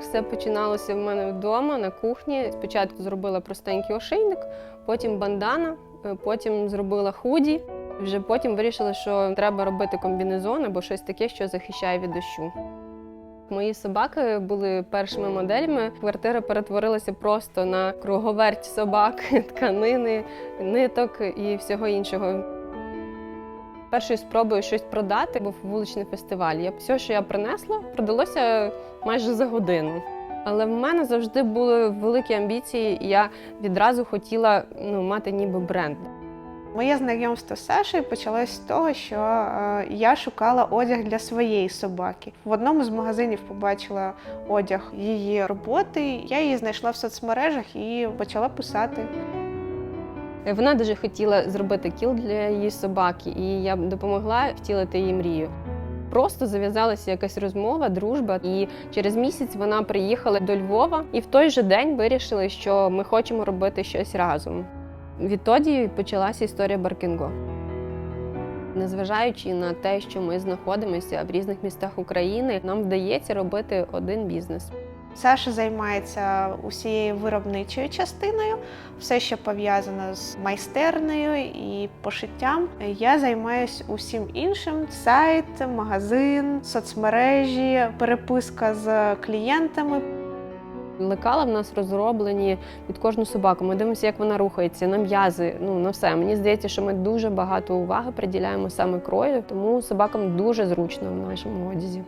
Все починалося в мене вдома на кухні. Спочатку зробила простенький ошейник, потім бандана, е, потім зробила худі. Вже потім вирішила, що треба робити комбінезон або щось таке, що захищає від дощу. Мої собаки були першими моделями. Квартира перетворилася просто на круговерть собак, тканини, ниток і всього іншого. Першою спробою щось продати був вуличний фестиваль. Я все, що я принесла, продалося майже за годину. Але в мене завжди були великі амбіції, і я відразу хотіла ну, мати ніби бренд. Моє знайомство з Сашею почалось з того, що е, я шукала одяг для своєї собаки. В одному з магазинів побачила одяг її роботи. Я її знайшла в соцмережах і почала писати. Вона дуже хотіла зробити кіл для її собаки, і я допомогла втілити її мрію. Просто зав'язалася якась розмова, дружба, і через місяць вона приїхала до Львова, і в той же день вирішили, що ми хочемо робити щось разом. Відтоді почалася історія Баркінго. Незважаючи на те, що ми знаходимося в різних містах України, нам вдається робити один бізнес. Саша займається усією виробничою частиною, все, що пов'язано з майстернею і пошиттям. Я займаюся усім іншим: сайт, магазин, соцмережі, переписка з клієнтами. Лекала в нас розроблені під кожну собаку. Ми дивимося, як вона рухається, на м'язи, ну на все. Мені здається, що ми дуже багато уваги приділяємо саме крою, тому собакам дуже зручно в нашому одязі.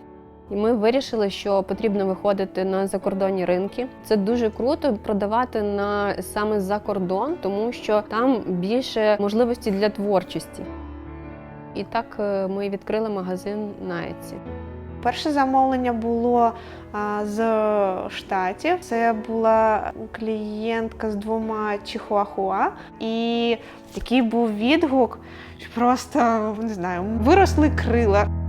І ми вирішили, що потрібно виходити на закордонні ринки. Це дуже круто продавати на саме за кордон, тому що там більше можливості для творчості. І так е, ми відкрили магазин на Etsy. Перше замовлення було з штатів. Це була клієнтка з двома чихуахуа. І такий був відгук, що просто не знаю, виросли крила.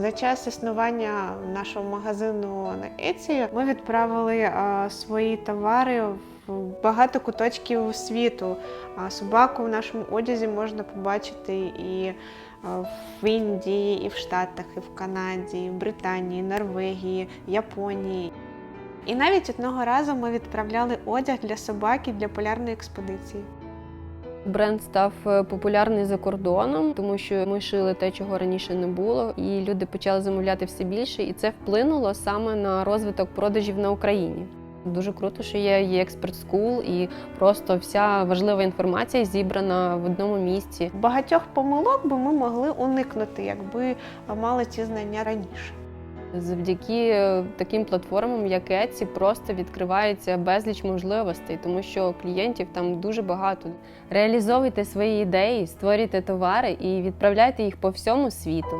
За час існування нашого магазину на Etsy ми відправили свої товари в багато куточків світу. А собаку в нашому одязі можна побачити і в Індії, і в Штатах, і в Канаді, і в Британії, Норвегії, Японії. І навіть одного разу ми відправляли одяг для собаки для полярної експедиції. Бренд став е, популярний за кордоном, тому що ми шили те, чого раніше не було, і люди почали замовляти все більше, і це вплинуло саме на розвиток продажів на Україні. Дуже круто, що є експерт скул, і просто вся важлива інформація зібрана в одному місці. Багатьох помилок би ми могли уникнути, якби мали ці знання раніше. Завдяки е, таким платформам, як Etsy, просто відкривається безліч можливостей, тому що клієнтів там дуже багато. Реалізовуйте свої ідеї, створюйте товари і відправляйте їх по всьому світу.